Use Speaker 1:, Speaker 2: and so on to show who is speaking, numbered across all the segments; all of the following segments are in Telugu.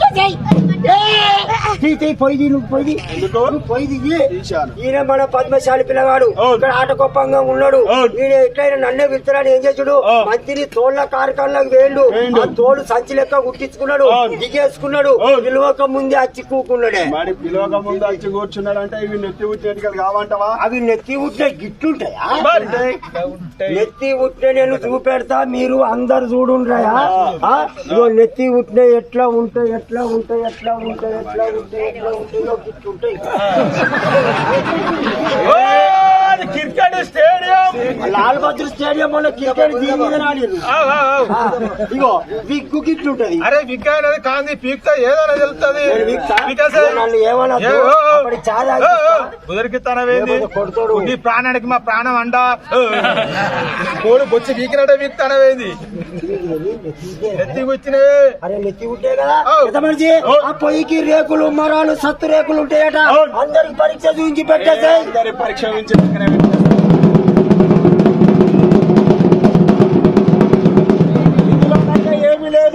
Speaker 1: Okay. నువ్వు పోయి
Speaker 2: ఎందుకు?
Speaker 1: నువ్వు పోయి దిగి
Speaker 2: తీశాను.
Speaker 1: ఈయన మన పద్మశాలి పిల్లగాడు
Speaker 2: అవును.
Speaker 1: ఇక్కడ ఆటకొప్పంగా ఉన్నాడు
Speaker 2: అవును.
Speaker 1: ఈయన ఎట్లయినా నన్నే పిలుస్తున్నాడు ఏం చేసాడు. మంత్రి తోళ్ళ వేయండు. ఆ తోలు సంచి లెక్క
Speaker 2: అవును.
Speaker 1: దిగేసుకున్నాడు. పిలవక ముందే వచ్చి కూకున్నాడే
Speaker 2: మరి పిలవక ముందు వచ్చి కూర్చున్నాడంటే ఇవి నెత్తి ఉట్టేటికలు కావంటావా
Speaker 1: అవి నెత్తి ఉట్టిన గిట్లుంటాయా. నెత్తి ఉట్టిన నేను చూపెడతా మీరు అందరు చూడుండ్రయా నెత్తి ఉట్టిన ఎట్లా ఉంటాయి ఎట్లా ఉంటాయి ఎట్లా ఉంటాయి ఎట్లా
Speaker 3: cricket stadium.
Speaker 1: Lal Bahadur stadium వల్ల క్రికెట్ దీని మీద ఆడిర్రు.
Speaker 3: ఆవ్, ఆవ్, ఆవ్.
Speaker 1: ఆ, ఇగో విగ్గు గిట్లుంటది.
Speaker 3: అరే విక్క అనేది కాంది పీక్తా ఏదైనా తెలుస్తుంది
Speaker 1: నేను
Speaker 3: నీ ప్రాణానికి మా ప్రాణం అండ. కోడి బొచ్చి వచ్చినే
Speaker 1: అరే నెత్తి ఉంటే కదా? మనిషి. ఆ పొయ్యికి రేకులు మరాలు సత్తు రేకులు ఉంటాయట. అందరికి పరీక్ష చూపించి పెట్టేసాయి.
Speaker 2: అందరి పరీక్ష ఉంచి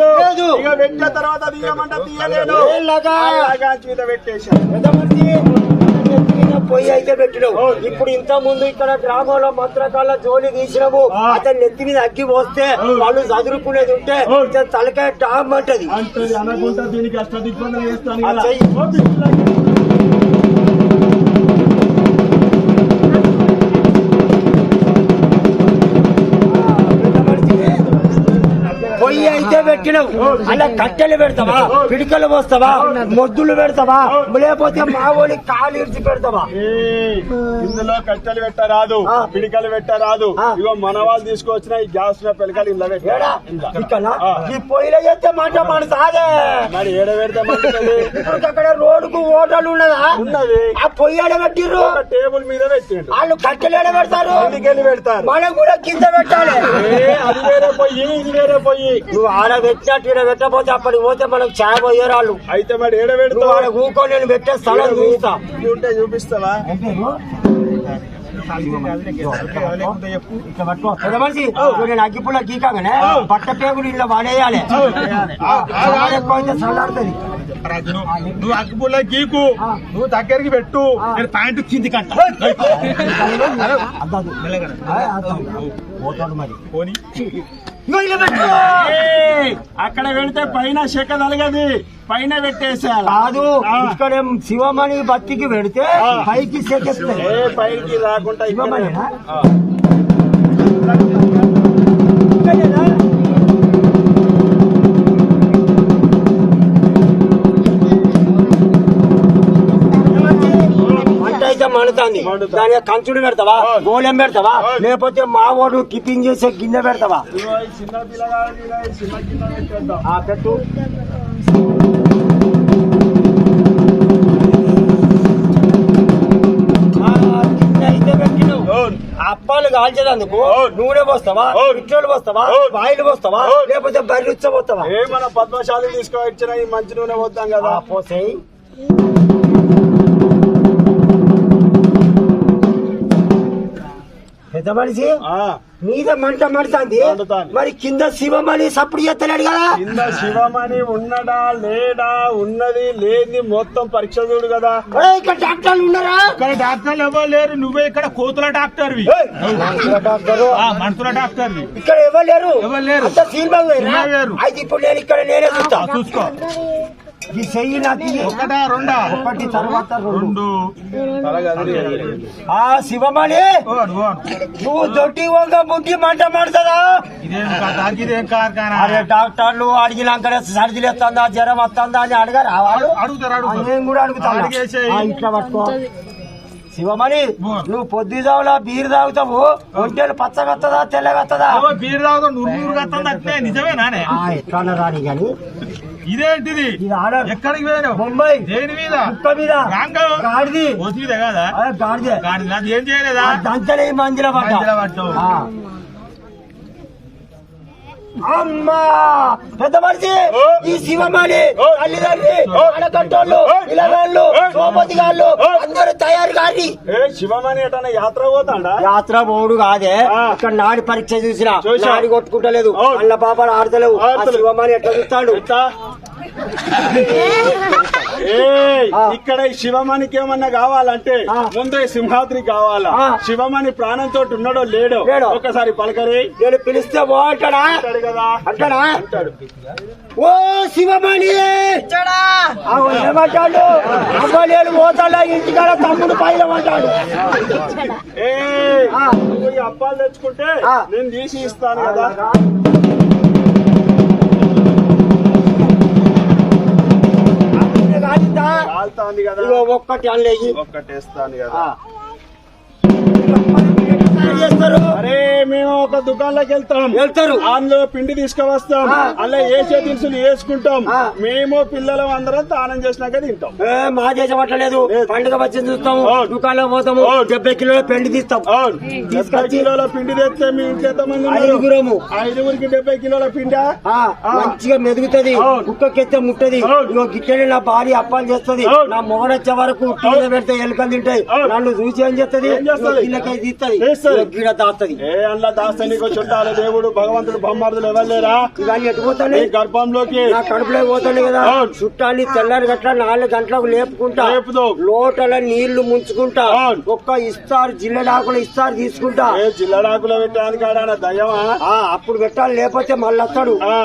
Speaker 2: ఏమీ లేదు.
Speaker 1: లేదు.
Speaker 2: ఇక పెట్టిన తర్వాత తీయమంట తీయలేదు. మీద పెట్టేశాను
Speaker 1: పొయ్యి అయితే పెట్టినావు. ఇప్పుడు ఇంత ముందు ఇక్కడ గ్రామంలో మంత్రకాల జోలి తీసినాము అతని నెత్తి మీద అగ్గి పోస్తే వాళ్ళు చదువుకునేది ఉంటే తలకాయ టామ్ అంటది. పెట్టినావు. అలా కట్టెలు పెడతావా? పిడికలు పోస్తావా? మొద్దులు పెడతావా? లేకపోతే మా ఓడి కాలు ఇడిచి పెడతావా?
Speaker 2: ఇందులో కట్టెలు పెట్టరాదు. పిడికలు పెట్టరాదు. ఇగో మన వాళ్ళు తీసుకొచ్చిన ఈ గ్యాస్ పిలకలు ఇలా ఆ.
Speaker 1: ఈ పొయ్యిలో చేస్తే మాట మన సాదే
Speaker 2: మరి ఏడ పెడితే మంచిది
Speaker 1: ఇప్పుడు అక్కడ రోడ్డుకు ఓటర్లు ఉన్నదా?
Speaker 2: ఉన్నది.
Speaker 1: ఆ పొయ్యి ఆడ పెట్టిర్రు?
Speaker 2: టేబుల్ మీద పెట్టిండు
Speaker 1: వాళ్ళు కట్టెలు ఆడ పెడతారు?
Speaker 2: పెడతారు.
Speaker 1: మనం కూడా కింద పెట్టాలి.
Speaker 2: అది వేరే పొయ్యి ఇది వేరే పొయ్యి.
Speaker 1: నువ్వు ఆడ పెట్టినట్టు ఈడ పెట్టకపోతే అప్పటికి పోతే మనకు ఛాయ పోయారు వాళ్ళు
Speaker 2: అయితే మరి ఏడ పెడతావు?
Speaker 1: కూకో నేను పెట్టే స్థలం చూస్తా.
Speaker 2: ఉంటే చూపిస్తావా?
Speaker 1: మనిషి నువ్వు నేను అగ్గిపుల్ల గీకాగానే? పేగులు ఇలా వాడేయాలి. చల్లారుతుంది
Speaker 3: నువ్వు అగ్గిపుల్ల గీకు. నువ్వు దగ్గరికి పెట్టు. నేను పాయింట్ కింది కంట
Speaker 1: మరి.
Speaker 3: పోనీ.
Speaker 2: అక్కడ పెడితే పైన చెక్క తలగది పైన పెట్టేసేయాలి
Speaker 1: కాదు ఇక్కడ శివమణి బత్తికి పెడితే పైకి సెకెత్తాయి
Speaker 2: ఏ పైకి రాకుండా ఇక్కడే. మండుతా.
Speaker 1: దాని కంచుడు పెడతావా? గోళం పెడతావా? లేకపోతే మా వాడు టిఫిన్ చేసే గిన్నె పెడతావా? పెట్టు. అప్పాలు కాల్చేదందుకు. నూనె పోస్తావా. పిట్రోలు పోస్తావా. ఆయిల్ పోస్తావా. లేకపోతే బర్రెచ్చ పోస్తావా?
Speaker 2: ఏ మన పద్మశాలి తీసుకొచ్చిన ఈ మంచి నూనె పోద్దాం కదా.
Speaker 1: ఆ, పోసేయ్. పెద్ద మనిషి? మీద మంట మండుతుంది. మరి కింద శివమణి సప్పుడు చేస్తలేడు కదా?
Speaker 2: కింద శివమణి ఉన్నడా లేడా ఉన్నది లేని మొత్తం పరీక్ష చూడు కదా.
Speaker 1: ఇక్కడ డాక్టర్లు ఉన్నారా?
Speaker 3: ఇక్కడ డాక్టర్లు ఎవరు లేరు నువ్వే ఇక్కడ కోతుల డాక్టర్వి.
Speaker 1: డాక్టరు?
Speaker 3: మనుషుల డాక్టర్వి.
Speaker 1: ఇక్కడ ఎవరు లేరు?
Speaker 3: ఎవరు లేరు.
Speaker 1: అయితే ఇప్పుడు నేను ఇక్కడ నేనే చూస్తా.
Speaker 3: చూసుకో.
Speaker 1: ఈ చెయ్యి నాకు ఇయ్యి.
Speaker 3: ఒకటా రెండా?
Speaker 1: ఒకటి తర్వాత రెండు.
Speaker 3: రెండు.
Speaker 2: తలగది
Speaker 1: ఆ శివమణి. నువ్వు దొడ్డి వంగ ముట్టి మంట
Speaker 3: కార్ఖానా
Speaker 1: అరే డాక్టర్లు అడిగినాక సర్దిలు ఎత్తుందా జ్వరం వస్తుందా అని అడగారు?
Speaker 3: అడుగుతారు
Speaker 1: నేను కూడా అడుగుతాను ఇట్లా పట్టుకో. శివమణి. నువ్వు పొద్దుదావులా బీరు తాగుతావు? ఒంటేలు పచ్చగత్తదా తెల్లగత్తదా?
Speaker 3: బీర్ తాగుతా
Speaker 1: ఆ, ఎట్లా రాని గాని
Speaker 3: ఇదేంటిది? ఎక్కడికి పోయినావు?
Speaker 1: ముంబై
Speaker 3: దేని మీద?
Speaker 1: కుక్క మీద. గాడిది.
Speaker 3: కాదా?
Speaker 1: గాడిదే.
Speaker 3: గాడి నాది ఏం చేయలేదా?
Speaker 1: దంచలే మందిర. ఆ. అమ్మా! పెద్ద మనిషి. ఈ శివమణి
Speaker 2: ఓ.
Speaker 1: తల్లిదండ్రి
Speaker 2: ఓ.
Speaker 1: పిల్లగాళ్ళు. సోపతి గాళ్ళు కాని
Speaker 2: ఎటన్నా యాత్ర పోతాడా
Speaker 1: యాత్ర పోడు కాదే. ఇక్కడ నాడి పరీక్ష చూసిన. నాడి కొట్టుకుంటలేదు. అల్ల పాపలు ఆడతలేవు. శివమణి ఎట్లా చూస్తాడు.
Speaker 2: ఇక్కడ ఈ శివమణికి ఏమన్నా కావాలంటే. ముందు సింహాద్రి కావాలా. శివమణి ప్రాణంతో ఉన్నాడో లేడో. ఒకసారి పలకరి.
Speaker 1: నేను పిలిస్తే బాగుంటాడా?
Speaker 2: అంటాడు కదా.
Speaker 1: అంటాడా?
Speaker 2: అంటాడు
Speaker 1: ఓ శివమణి! ఏమంటాడు? పోతాడా? ఇంటికాడ తమ్ముడు పైన అంటాడు.
Speaker 2: నువ్వు ఈ అప్పాలు తెచ్చుకుంటే. నేను తీసి ఇస్తాను కదా. కాలుతా ఒక్కటి
Speaker 1: ఆన్లేజ్ ఒక్కటి
Speaker 2: ఇస్తాను కదా.
Speaker 1: చేస్తారు?
Speaker 2: అరే మేము ఒక దుకాణంలోకి వెళ్తాం.
Speaker 1: వెళ్తారు.
Speaker 2: అందులో పిండి తీసుకువస్తాం. అలా ఏ దినుసులు వేసుకుంటాం. మేము పిల్లలం అందరం దానం చేసినాక తింటాం.
Speaker 1: ఏ, మా దేశం అట్లేదు
Speaker 2: లేదు.
Speaker 1: పండుగ వచ్చింది చూస్తాము.
Speaker 2: అవును.
Speaker 1: దుకాణంలో పోతాము. డెబ్బై కిలోల పెండి తీస్తాం.
Speaker 2: డెబ్బై కిలోల పిండి తెస్తే మీ ఇంట్లో ఎంతమంది?
Speaker 1: ఐదుగురము.
Speaker 2: ఐదుగురికి డెబ్బై కిలోల పిండా.
Speaker 1: మంచిగా మెదుగుతుంది. కుక్కకెత్తే ముట్టది. గిట్టని నా భార్య అప్పాలు చేస్తుంది. నా మొగడొచ్చే వరకు టీలో పెడితే ఎలుకలు తింటాయి. నన్ను చూసి ఏం చేస్తుంది? తీస్తుంది. గిడ దాస్తుంది
Speaker 2: ఏ అందులో దాస్తే నీకు చుట్టాలు దేవుడు భగవంతుడు బొమ్మర్దులు ఎవరులేరా
Speaker 1: ఇవన్నీ ఎటు
Speaker 2: గర్భంలోకి
Speaker 1: నా కడుపులో పోతాను కదా. చుట్టాన్ని తెల్లారి గట్ల నాలుగు గంటలకు లేపుకుంటా
Speaker 2: లేపుదు.
Speaker 1: లోటల నీళ్ళు ముంచుకుంటా. ఒక్క ఇస్తారు జిల్లెడాకులు ఇస్తారు తీసుకుంటా
Speaker 2: ఏ జిల్లడాకులో పెట్టడానికి దయ్యమా
Speaker 1: అప్పుడు పెట్టాలి లేకపోతే మళ్ళీ వస్తాడు
Speaker 2: ఆ.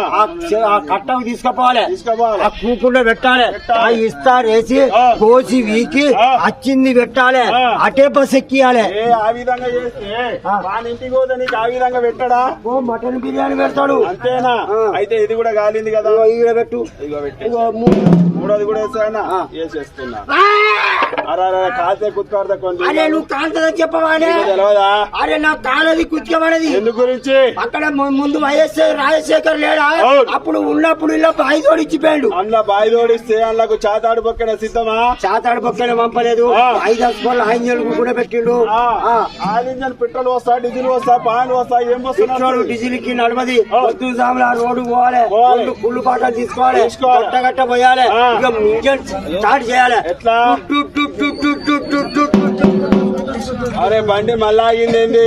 Speaker 1: కట్టకు తీసుకుపోవాలి
Speaker 2: తీసుకోవాలి
Speaker 1: ఆ కూకుండా పెట్టాలి. ఆ ఇస్తారు వేసి. కోసి వీకి. అచ్చింది పెట్టాలి. అటే బస్ ఎక్కియాలి
Speaker 2: ఆ విధంగా చేస్తే వాని ఇంటికి పోతే నీకు ఆ విధంగా పెట్టడా?
Speaker 1: ఓ మటన్ బిర్యానీ పెడతాడు.
Speaker 2: అంతేనా. అయితే ఇది కూడా కాలింది కదా.
Speaker 1: ఇగో పెట్టు.
Speaker 2: పెట్టి.
Speaker 1: ఇగో మూడు.
Speaker 2: మూడోది కూడా వేసానా. వేసేస్తున్నా. అరే అరే కాల్తే కుత్కాడతా కొన్ని
Speaker 1: అరే నువ్వు కాంతదని చెప్పవానే.
Speaker 2: తెలియదా
Speaker 1: అరే నా కాలది కుత్యమనేది
Speaker 2: ఎందు గురించి?
Speaker 1: అక్కడ ముందు వైఎస్ రాజశేఖర్ లేడా. అప్పుడు ఉన్నప్పుడు ఇలా బాయి తోడిచ్చిపోయాడు
Speaker 2: అందులో బాయి తోడిస్తే అందులోకి చాతాడు పక్కన సిద్ధమా?
Speaker 1: చాతాడు పక్కన పంపలేదు. ఐదు ఆంజలు కూడా పెట్టిండు.
Speaker 2: ఆ. పెట్రోల్ వస్తా డీజిల్ వస్తా పాన్ వస్తా ఏం
Speaker 1: పెట్రోల్ డీజిల్కి నడవది వద్దు రోడ్డు పోవాలి కుళ్ళు పాటలు తీసుకోవాలి గట్ట పోయాలి ఇక ఇంజన్ స్టార్ట్ చేయాలి
Speaker 2: అరే బండి మళ్ళా
Speaker 1: అయింది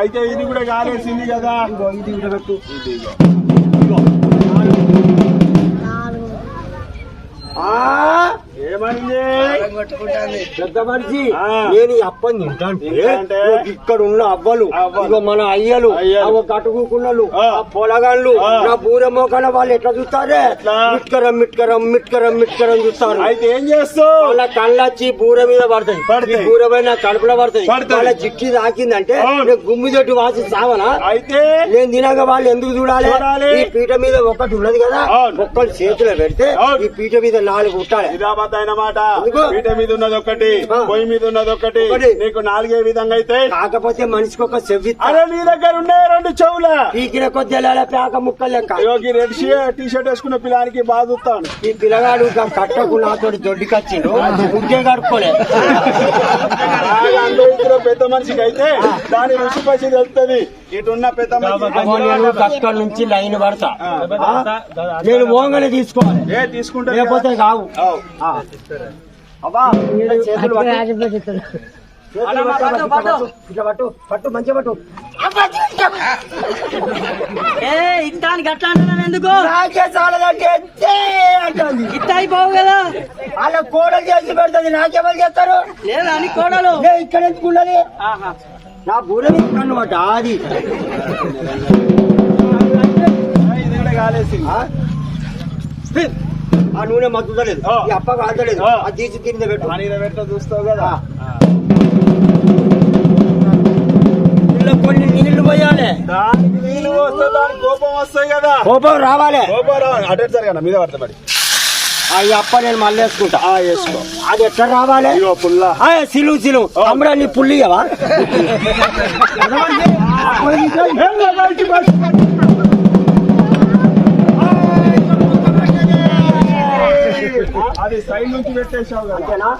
Speaker 2: అయితే ఇది కూడా కాలేసింది కదా
Speaker 1: ఇది కూడా
Speaker 2: Monday.
Speaker 1: పెద్ద మనిషి. నేను అప్పని తింటాంటే? ఇక్కడ ఉన్న అవ్వలు. ఇగో మన అయ్యలు.
Speaker 2: ఆ
Speaker 1: పొలగాళ్ళు. నా బూర మోకాల వాళ్ళు ఎట్లా చూస్తారే? మిట్కరం మిట్కరం మిట్కరం మిట్కరం చూస్తారు
Speaker 2: అయితే ఏం చేస్తావు
Speaker 1: వాళ్ళ కళ్ళొచ్చి బూర మీద పడతాయి బూర పైన కడుపులో పడతాయి. వాళ్ళ చిట్టి తాకిందంటే. నేను గుమ్మి తోటి వాసి సావనా
Speaker 2: అయితే
Speaker 1: నేను తినక వాళ్ళు ఎందుకు చూడాలి. ఈ పీట మీద ఒకటి ఉన్నది కదా. ఒక్కటి చేతిలో పెడితే. ఈ పీట మీద నాలుగు ఉంటాయి
Speaker 2: మాట
Speaker 1: ఎందుకు?
Speaker 2: పీట మీద ఉన్నది ఒకటి. పొయ్యి మీద ఉన్నది ఒకటి. నీకు నాలుగే విధంగా అయితే.
Speaker 1: కాకపోతే మనిషికి ఒక చెవి
Speaker 2: అరే నీ దగ్గర ఉండే రెండు చెవుల.
Speaker 1: పీకిన కొద్ది పేక ముక్కలు లెక్క.
Speaker 2: యోగి రెడ్ టీ షర్ట్ వేసుకున్న పిల్లానికి బాగా చూస్తాను.
Speaker 1: ఈ పిల్లగాడు కట్టకు నాతో దొడ్డికొచ్చిండు. ముగ్గే కడుక్కోలే.
Speaker 2: అందులో ఇద్దరు పెద్ద మనిషికి అయితే దాని రుచి పసి తెలుస్తుంది. ఇటున్న పెద్ద మనిషి
Speaker 1: అక్కడ నుంచి లైన్ పడతా? నేను ఓంగనే తీసుకోవాలి.
Speaker 2: ఏ తీసుకుంటే
Speaker 1: లేకపోతే కావు. పట్టు. పట్టు
Speaker 4: ఏ ఇంత గట్లా అంటున్నాను ఎందుకు?
Speaker 1: నాకే చాలదంటే అంటుంది.
Speaker 4: ఇంత అయిపోవు కదా.
Speaker 1: వాళ్ళ కోడలు చేసి పెడుతుంది వాళ్ళు చేస్తారు?
Speaker 4: లేదా అని కోడలు.
Speaker 1: ఇక్కడ
Speaker 4: ఎందుకు
Speaker 1: నా బూర అన్నమాట అది
Speaker 2: కాలేసింది
Speaker 1: ఆ? నూనె మద్దుతలేదు
Speaker 2: ఆ.
Speaker 1: ఈ అప్ప కాదలేదు
Speaker 2: ఆ.
Speaker 1: తీసి తిరిగి పెట్టు.
Speaker 2: పెట్ట చూస్తావు కదా?
Speaker 1: కొన్ని నీళ్ళు పోయాలి.
Speaker 2: దానికి నీళ్ళు వస్తే దానికి కోపం వస్తాయి కదా.
Speaker 1: కోపం రావాలి.
Speaker 2: కోపం అటు జరగన? మీద
Speaker 1: అప్ప నేను మళ్ళీ వేసుకుంటా.
Speaker 2: వేసుకో.
Speaker 1: అది ఎట్లా రావాలి?
Speaker 2: పుల్ల.
Speaker 1: సిలువు సిలువు అమ్మడా నీ పుల్లియవా?
Speaker 2: అది సైడ్ నుంచి పెట్టేసావు కదా.